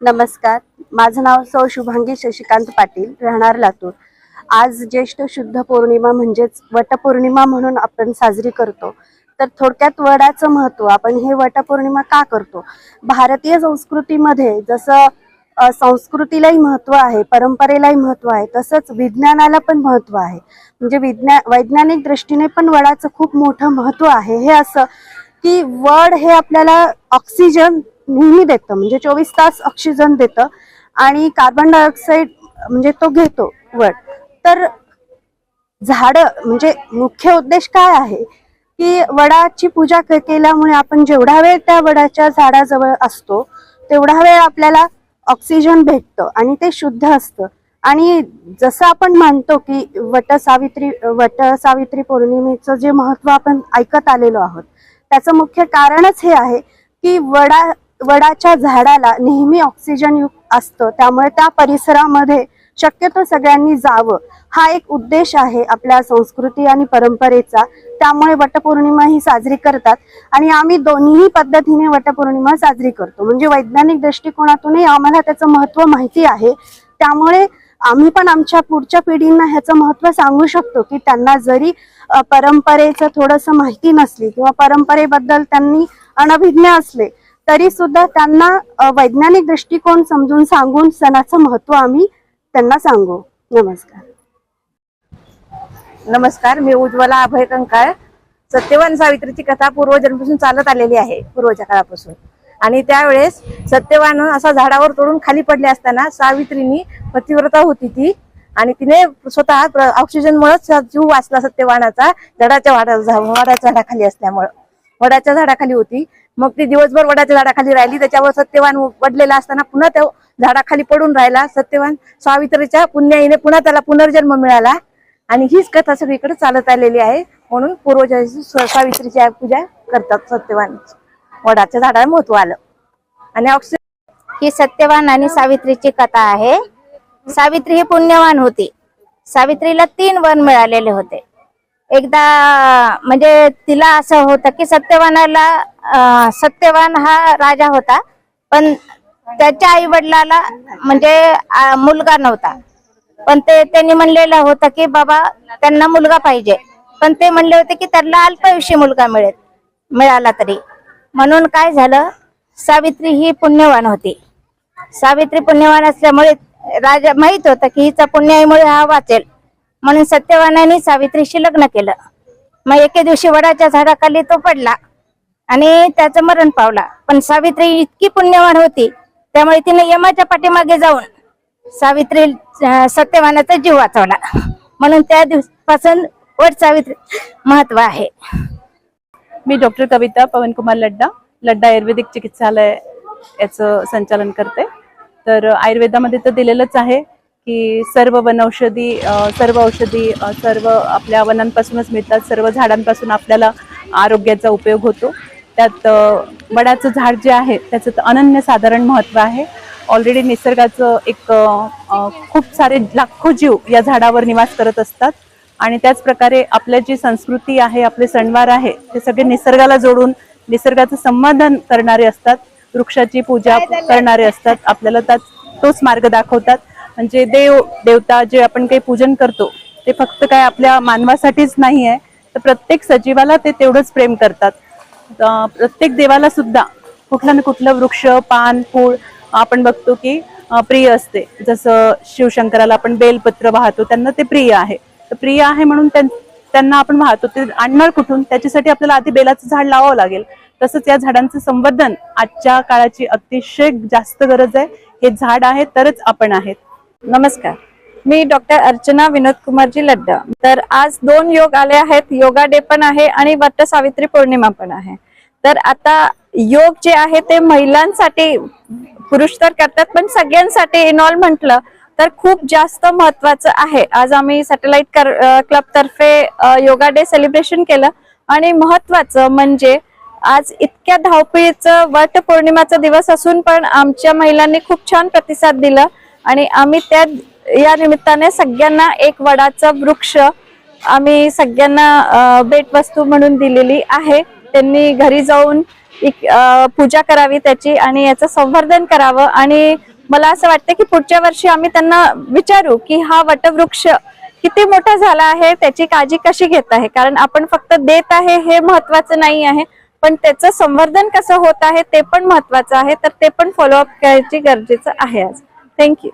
नमस्कार. माझं नाव सौ शुभांगी शशिकांत पाटील राहणार लातूर. आज ज्येष्ठ शुद्ध पौर्णिमा म्हणजेच वटपौर्णिमा म्हणून आपण साजरी करतो. तर थोडक्यात वडाचं महत्त्व आपण हे वटपौर्णिमा का करतो? भारतीय संस्कृतीमध्ये जसं संस्कृतीलाही महत्त्व आहे परंपरेलाही महत्त्व आहे तसंच विज्ञानाला पण महत्त्व आहे. म्हणजे विज्ञा वैज्ञानिक दृष्टीने पण वडाचं खूप मोठं महत्त्व आहे. हे असं की वड हे आपल्याला ऑक्सिजन नेहमी देतं म्हणजे चोवीस तास ऑक्सिजन देतं आणि कार्बन डायऑक्साईड म्हणजे तो घेतो वर तर झाडं म्हणजे मुख्य उद्देश काय आहे? की वडाची पूजा केल्यामुळे आपण जेवढा वेळ त्या वडाच्या झाडाजवळ असतो तेवढा वेळ आपल्याला ऑक्सिजन भेटतं आणि ते शुद्ध असतं. आणि जसं आपण मानतो की वट सावित्री वट सावित्री पौर्णिमेचं जे महत्त्व आपण ऐकत आलेलो आहोत त्याचं मुख्य कारणच हे आहे की वडा वडाच्या झाडाला नेहमी ऑक्सिजन युक्त असतं. त्यामुळे त्या परिसरामध्ये शक्यतो सगळ्यांनी जावं. हा एक उद्देश आहे आपल्या संस्कृती आणि परंपरेचा. त्यामुळे वटपौर्णिमा ही साजरी करतात. आणि आम्ही दोन्ही पद्धतीने वटपौर्णिमा साजरी करतो. म्हणजे वैज्ञानिक दृष्टिकोनातूनही आम्हाला त्याचं महत्त्व माहिती आहे. त्यामुळे आम्ही पण आमच्या पुढच्या पिढींना ह्याचं महत्त्व सांगू शकतो की त्यांना जरी परंपरेचं थोडंसं माहिती नसली किंवा परंपरेबद्दल त्यांनी अनभिज्ञ असले तरी सुद्धा त्यांना वैज्ञानिक दृष्टिकोन समजून सांगून सणाचं महत्त्व आम्ही त्यांना सांगू. नमस्कार. नमस्कार मी उज्ज्वला अभय कंकाळ. सत्यवान सावित्रीची कथा पूर्वजन्मपासून चालत आलेली आहे पूर्वच्या काळापासून. आणि त्यावेळेस सत्यवान असा झाडावर तोडून खाली पडले असताना सावित्रीनी पतिव्रता होती ती. आणि तिने स्वतः ऑक्सिजन ऑक्सिजनमुळेच जीव वाचला सत्यवानाचा झाडाच्या वाडा झा- झाडाखाली असल्यामुळं. वडाच्या झाडाखाली होती. मग ती दिवसभर वडाच्या झाडाखाली राहिली. त्याच्यावर सत्यवान पडलेला असताना पुन्हा त्या झाडाखाली पडून राहिला. सत्यवान सावित्रीच्या पुण्याईने पुन्हा त्याला पुनर्जन्म मिळाला. आणि हीच कथा सगळीकडे चालत आलेली आहे. म्हणून पूर्वजांची सावित्रीची पूजा करतात. सत्यवान वडाच्या झाडाला महत्त्व आलं. आणि ऑक्सिजन ही सत्यवान आणि सावित्रीची कथा आहे. सावित्री ही पुण्यवान होती. सावित्रीला तीन वन मिळालेले होते. एकदा म्हणजे तिला असं होतं की सत्यवानाला सत्यवान हा राजा होता पण त्याच्या आई वडिलाला म्हणजे मुलगा नव्हता. पण ते त्यांनी म्हणलेलं होतं की बाबा त्यांना मुलगा पाहिजे. पण ते म्हणले होते की त्यांना अल्पायुषी मुलगा मिळेल मिळाला तरी. म्हणून काय झालं सावित्री ही पुण्यवान होती. सावित्री पुण्यवान असल्यामुळे राजा माहीत होतं की हिचा पुण्याईमुळे हा वाचेल. म्हणून सत्यवानाने सावित्रीशी लग्न केलं. मग एके दिवशी वडाच्या झाडाखाली तो पडला आणि त्याचं मरण पावला. पण सावित्री इतकी पुण्यवान होती त्यामुळे तिने यमाच्या पाठीमागे जाऊन सावित्री सत्यवानाचा जीव वाचवला. म्हणून त्या दिवसापासून वट सावित्री महत्त्व आहे. मी डॉक्टर कविता पवनकुमार लड्डा लड्डा आयुर्वेदिक चिकित्सालय याचं संचालन करते. तर आयुर्वेदामध्ये तर दिलेलंच आहे. की सर्व वनौषधी सर्व औषधी सर्व आपल्या वनांपासूनच मिळतात. सर्व झाडांपासून आपल्याला आरोग्याचा उपयोग होतो. त्यात वडाचं झाड जे आहे त्याचं तर अनन्यसाधारण महत्त्व आहे. ऑलरेडी निसर्गाचं एक खूप सारे लाखो जीव या झाडावर निवास करत असतात. आणि त्याचप्रकारे आपल्या जी संस्कृती आहे आपले सणवार आहे ते सगळे निसर्गाला जोडून निसर्गाचं संवर्धन करणारे असतात. वृक्षाची पूजा करणारे असतात. आपल्याला त्यात तोच मार्ग दाखवतात. म्हणजे देव देवता जे आपण काही पूजन करतो ते फक्त काय आपल्या मानवासाठीच नाही आहे तर प्रत्येक सजीवाला ते तेवढंच प्रेम करतात. प्रत्येक देवाला सुद्धा कुठलं ना कुठलं वृक्ष पान फूळ आपण बघतो की प्रिय असते. जसं शिवशंकराला आपण बेलपत्र वाहतो त्यांना ते प्रिय आहे. तर प्रिय आहे म्हणून त्यांना आपण वाहतो. ते आणणार कुठून त्याच्यासाठी आपल्याला आधी बेलाचं झाड लावावं लागेल. तसंच या झाडांचं संवर्धन आजच्या काळाची अतिशय जास्त गरज आहे. हे झाड आहे तरच आपण आहेत. नमस्कार. मी डॉक्टर अर्चना विनोद कुमारजी लड्डा. तर आज दोन योग आले आहेत. योगा डे पण आहे आणि वट सावित्री पौर्णिमा पण आहे. तर आता योग जे आहे ते महिलांसाठी पुरुष तर करतात पण सगळ्यांसाठी इनॉल म्हटलं तर खूप जास्त महत्वाचं आहे. आज आम्ही सॅटेलाइट क्लब तर्फे योगा डे सेलिब्रेशन केलं आणि महत्वाचं म्हणजे आज इतक्या धावपळीचं वट पौर्णिमाचा दिवस असून पण आमच्या महिलांनी खूप छान प्रतिसाद दिला. आणि आम्ही त्या या निमित्ताने सगळ्यांना एक वडाचं वृक्ष आम्ही सगळ्यांना भेटवस्तू म्हणून दिलेली आहे. त्यांनी घरी जाऊन पूजा करावी त्याची आणि याचं संवर्धन करावं. आणि मला असं वाटतं की पुढच्या वर्षी आम्ही त्यांना विचारू की हा वटवृक्ष किती मोठा झाला आहे त्याची काळजी कशी घेत आहे? कारण आपण फक्त देत आहे हे महत्वाचं नाही आहे पण त्याचं संवर्धन कसं होत आहे ते पण महत्वाचं आहे. तर ते पण फॉलोअप करायची गरजेचं आहे आज. Thank you.